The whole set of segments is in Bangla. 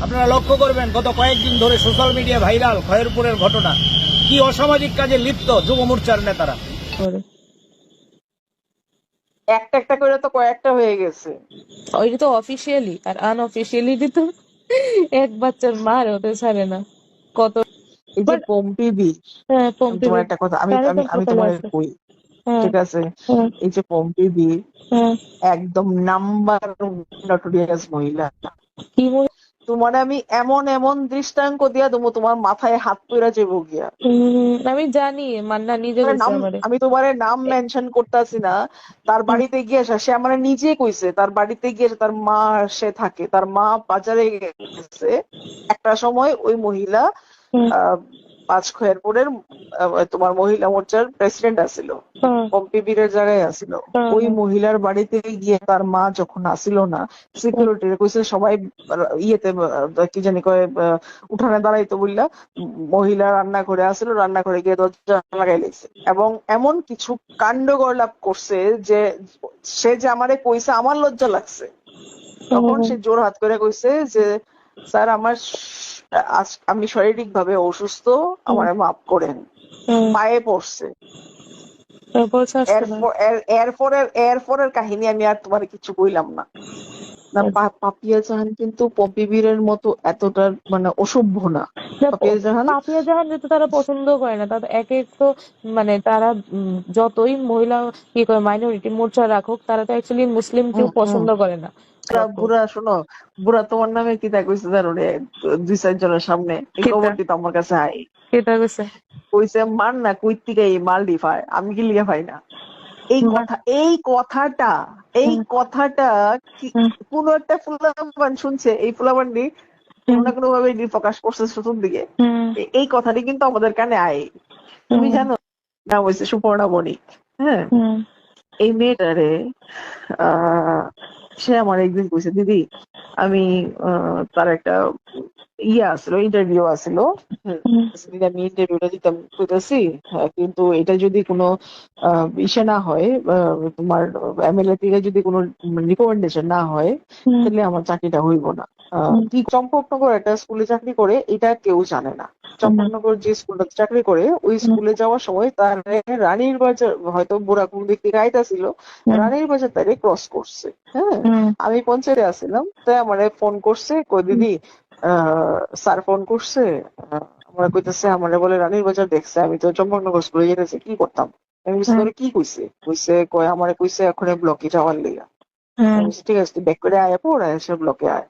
আপনারা লক্ষ্য করবেন গত কয়েকদিন ধরে সোশ্যাল মিডিয়া ভাইরাল খয়েরপুরের ঘটনা। কি অসামাজিক কাজে লিপ্ত যুব মোর্চার নেতারা। একটা একটা করে তো কয়েকটা হয়ে গেছে। ওইটা তো অফিসিয়ালি আর আনঅফিসিয়ালি তো এক বাচ্চার মার হতে ছাড়ে না। কত এই যে But- পম্পি বিচ হ্যাঁ তোমার একটা কথা আমি আমি আমি তোমার। কই হ্যাঁ ঠিক আছে? হ্যাঁ। এই যে পম্পি বিচ হ্যাঁ। একদম নাম্বার নটোরিয়াস মহিলা। কি মনে তোমার আমি এমন এমন দৃষ্টান্ত দিয়া দেবো তোমার মাথায় হাত তুইরা যাব গিয়া। আমি জানি মান্না নিজে নাম আমি তোমার নাম মেনশন করতেছি না। তার বাড়িতে গিয়ে আসা সে আমার নিজে কইছে তার বাড়িতে গিয়ে তার মা সে থাকে তার মা বাজারে গেছে। একটা সময় ওই মহিলা পাঁচ খয়েরপুরের তোমার মহিলা মোর্চার প্রেসিডেন্ট হ্যাঁ, পম্পি বীরের জায়গায় আসিল। ওই মহিলার বাড়িতে গিয়ে তার মা যখন আসিল না সিকিউরিটি কইছে সবাই ইয়েতে কি জানি কয় উঠানে দাঁড়াইতো বললা মহিলা রান্না করে আসিল রান্না করে গিয়ে দরজা লাগাই লেগেছে এবং এমন কিছু কাণ্ড গড়লাপ করছে যে সে যে আমারে কইছে আমার লজ্জা লাগছে। তখন সে জোর হাত করে কইছে যে স্যার আমার আমি শারীরিক ভাবে অসুস্থ আমারে মাফ করেন। পায়ে পড়ছে। এরপরের এরপরের কাহিনী আমি আর তোমার কিছু কইলাম না। না পাপিয়া জাহান কিন্তু পপি বীরের মতো এতটা মানে অসভ্য না। পাপিয়া জাহান পাপিয়া জাহান তো তারা পছন্দ করে না তাদের এক এক তো মানে তারা যতই মহিলা কি করে মাইনরিটি মোর্চা রাখুক তারা তো অ্যাকচুয়ালি মুসলিম কেউ। পছন্দ করে না। বুড়া শোনো বুড়া তোমার নামে কি তা কইছে জানো রে? দুই চারজনের সামনে। এই খবরটি তো আমার কাছে আই সেটা কইছে? কইছে মান না কই থেকে এই মালডি পায় আমি কি লিখে পাই না? এই কথা এই কথাটা এই কথাটা কোন একটা ফুলাবান শুনছে এই ফুলাবানটি কোনো না কোনো ভাবে প্রকাশ করছে শুতুর দিকে। এই কথাটি কিন্তু আমাদের কানে আয় তুমি জানো নাম হয়েছে সুপর্ণা বণিক হ্যাঁ? এই মেয়েটারে আহ, সে আমার একদিন কইছে দিদি আমি তার একটা ইয়ে আসলো ইন্টারভিউ আসলো। আমি ইন্টারভিউটা দিতাম কইতাছি হ্যাঁ, কিন্তু এটা যদি কোনো ইসে না হয় তোমার এমএলএ থেকে যদি কোনো রিকমেন্ডেশন না হয় তাহলে আমার চাকরিটা হইব না। কি চম্পকনগর একটা স্কুলে চাকরি করে এটা কেউ জানে না। চম্পকনগর যে স্কুলটাতে চাকরি করে ওই স্কুলে যাওয়ার সময় তার রানীর বাজার হয়তো বুড়া কোন দিক থেকে আইতাছিল। রানীর বাজার তারে ক্রস করছে হ্যাঁ? আমি পঞ্চায়েতে আসছিলাম তাই আমারে ফোন করছে কই দিদি স্যার ফোন করছে আমরা কইতেছে আমারে বলে রানীর বাজার দেখছে আমি তো চম্পকনগর স্কুলে যেতেছি কি করতাম? আমি বলছি, কি কইছে? কইছে কয় আমারে কইছে এখন ব্লকে যাওয়ার লিগা। ঠিক আছে তুই ব্যাক করে আয় পড় এসে ব্লকে আয়।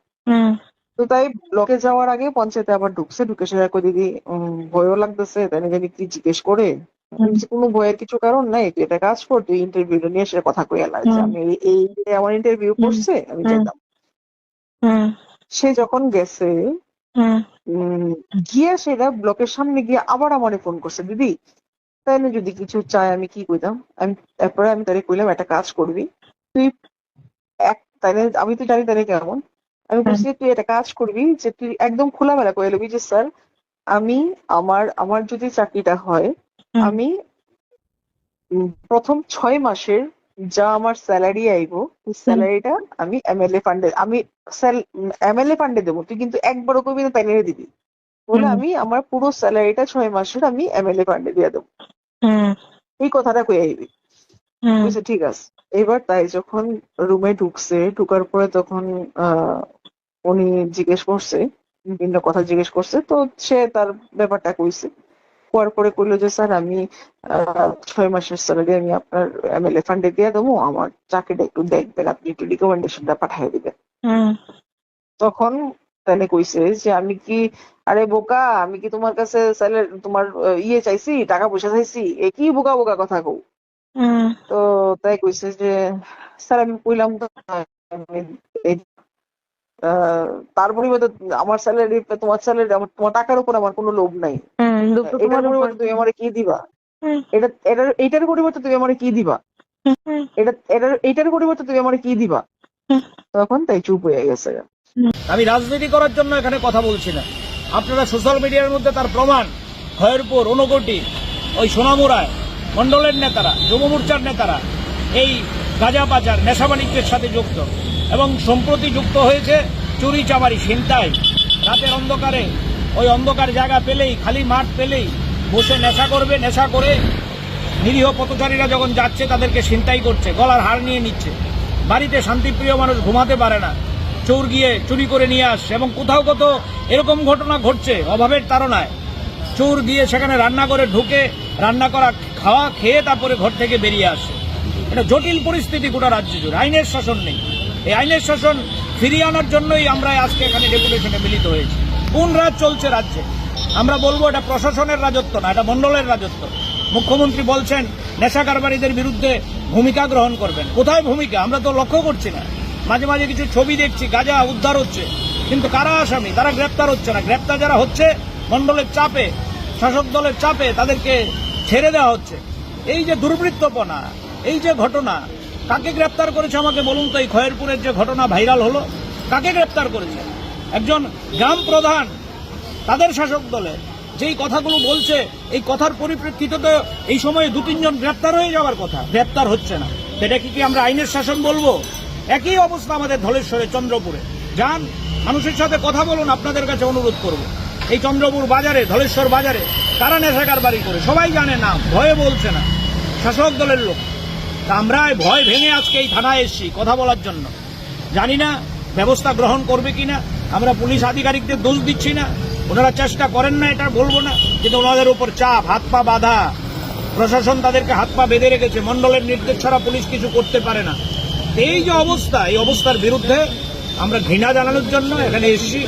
তো তাই ব্লকে যাওয়ার আগে পঞ্চায়েতে আবার ঢুকছে ঢুকে সে কই দিদি ভয়ও লাগতেছে। তাই না জানি কি জিজ্ঞেস করে। কোনো ভয়ের কিছু কারণ নাই? তুই একটা কাজ কর তুই ইন্টারভিউটা নিয়ে এসে কথা কই যে আমি এই- আমার ইন্টারভিউ। করছে আমি যেতাম সে যখন গেছে গিয়ে সেটা ব্লকের সামনে গিয়ে আবার আমারে ফোন করছে দিদি তাই না যদি কিছু চায় আমি কি কইতাম? আমি তারপরে আমি তারে কইলাম একটা কাজ করবি। তুই এক তাইলে আমি তো জানি তারে কেমন। আমি বলছি তুই একটা কাজ করবি যে তুই একদম খোলামেলা কয়ে লবি যে স্যার আমি আমার আমার যদি চাকরিটা হয় আমি প্রথম ছয় মাসের যা আমার স্যালারি আইব ওই স্যালারিটা আমি এমএলএ ফান্ডে আমি এমএলএ ফান্ডে দেবো। তুই কিন্তু একবারও কবি না তাইলে দিবি। বলে আমি আমার পুরো স্যালারিটা ছয় মাসের আমি এমএলএ ফান্ডে দিয়ে দেবো। এই কথাটা কই আইবি? বুঝছে ঠিক আছে। এবার তাই যখন রুমে ঢুকছে ঢুকার পরে তখন আহ, উনি জিজ্ঞেস করছে বিভিন্ন কথা জিজ্ঞেস করছে তো সে তার ব্যাপারটা কইছে। কোয়ার পরে কইলো যে স্যার আমি ছয় মাসের স্যালারি আমি আপনার এমএলএ ফান্ডে দিয়ে দেবো আমার চাকরিটা একটু দেখবেন আপনি একটু রিকমেন্ডেশনটা পাঠিয়ে দিবেন। তখন তাহলে কইছে যে আমি কি আরে বোকা আমি কি তোমার কাছে তোমার ইয়ে চাইছি টাকা পয়সা চাইছি? এ কি বোকা বোকা কথা কও? হুম, তো তাই কইছে যে স্যার আমি কইলাম তো তার পরিবর্তে আমার স্যালারি তোমার স্যালারি আমার তোমার টাকার উপর আমার কোনো লোভ নাই। এটার পরিবর্তে তুমি আমারে কি দিবা? এটা এটার এইটার পরিবর্তে তুমি আমারে কি দিবা? এটা এটার এইটার পরিবর্তে তুমি আমারে কি দিবা? তখন তাই চুপ হয়ে গেছে। আমি রাজনীতি করার জন্য এখানে কথা বলছি না। আপনারা সোশ্যাল মিডিয়ার মধ্যে তার প্রমাণ খয়েরপুর ঊনকোটি ওই সোনামুড়ায় মন্ডলের নেতারা যুব মোর্চার নেতারা এই গাঁজা পাচার নেশা বাণিজ্যের সাথে যুক্ত। এবং সম্প্রতি যুক্ত হয়েছে চুরি চামারি ছিনতাই। রাতের অন্ধকারে। ওই অন্ধকার জায়গা পেলেই, খালি মাঠ পেলেই বসে নেশা করবে, নেশা করে নিরীহ পথচারীরা যখন যাচ্ছে, তাদেরকে ছিনতাই করছে, গলার হার নিয়ে নিচ্ছে। বাড়িতে শান্তিপ্রিয় মানুষ ঘুমাতে পারে না। চোর গিয়ে চুরি করে নিয়ে আসছে এবং কোথাও কোথাও এরকম ঘটনা ঘটছে, অভাবের তাড়নায়। চোর গিয়ে সেখানে রান্না করে ঢুকে, রান্না করা খাওয়া খেয়ে তারপরে ঘর থেকে বেরিয়ে আসে। এটা জটিল পরিস্থিতি গোটা রাজ্য জুড়ে, আইনের শাসন নেই। এই আইনের শাসন ফিরিয়ে আনার জন্যই আমরা আজকে এখানে ডেপুটেশনে মিলিত হয়েছি। কোন রাজ চলছে রাজ্যে? আমরা বলব এটা প্রশাসনের রাজত্ব না, এটা মন্ডলের রাজত্ব। মুখ্যমন্ত্রী বলছেন নেশা কারবারিদের বিরুদ্ধে ভূমিকা গ্রহণ করবেন। কোথায় ভূমিকা? আমরা তো লক্ষ্য করছি না। মাঝে মাঝে কিছু ছবি দেখছি, গাজা উদ্ধার হচ্ছে। কিন্তু কারা আসামি? তারা গ্রেপ্তার হচ্ছে না। গ্রেপ্তার যারা হচ্ছে, মন্ডলের চাপে, শাসক দলের চাপে তাদেরকে ছেড়ে দেওয়া হচ্ছে। এই যে দুর্বৃত্তপনা, এই যে ঘটনা কাকে গ্রেপ্তার করেছে আমাকে বলুন তো? এই খয়েরপুরের যে ঘটনা ভাইরাল হলো, কাকে গ্রেপ্তার করেছে? একজন গ্রাম প্রধান, তাদের শাসক দলে যেই কথাগুলো বলছে, এই কথার পরিপ্রেক্ষিতে তো এই সময়ে দু, তিনজন গ্রেপ্তার হয়ে যাওয়ার কথা। গ্রেপ্তার হচ্ছে না। সেটা কি কি আমরা আইনের শাসন বলব? একই অবস্থা আমাদের ধলেশ্বরে, চন্দ্রপুরে। যান, মানুষের সাথে কথা বলুন, আপনাদের কাছে অনুরোধ করব। এই চন্দ্রপুর বাজারে, ধলেশ্বর বাজারে কারা নেশাকার বাড়ি করে। সবাই জানে না ভয়ে বলছে না। শাসক দলের লোক। আমরা এই ভয় ভেঙে আজকে এই থানায় এসেছি, কথা বলার জন্য। জানি না ব্যবস্থা গ্রহণ করবে কিনা, আমরা পুলিশ আধিকারিকদের দোষ দিচ্ছি না, ওনারা চেষ্টা করেন না, এটা বলব না, কিন্তু ওনাদের উপর চাপ, হাত পা বাঁধা। প্রশাসন তাদেরকে হাত পা বেঁধে রেখেছে মন্ডলের নির্দেশ ছাড়া পুলিশ কিছু করতে পারে না। এই যে অবস্থা, এই অবস্থার বিরুদ্ধে আমরা ঘৃণা জানানোর জন্য এখানে এসেছি।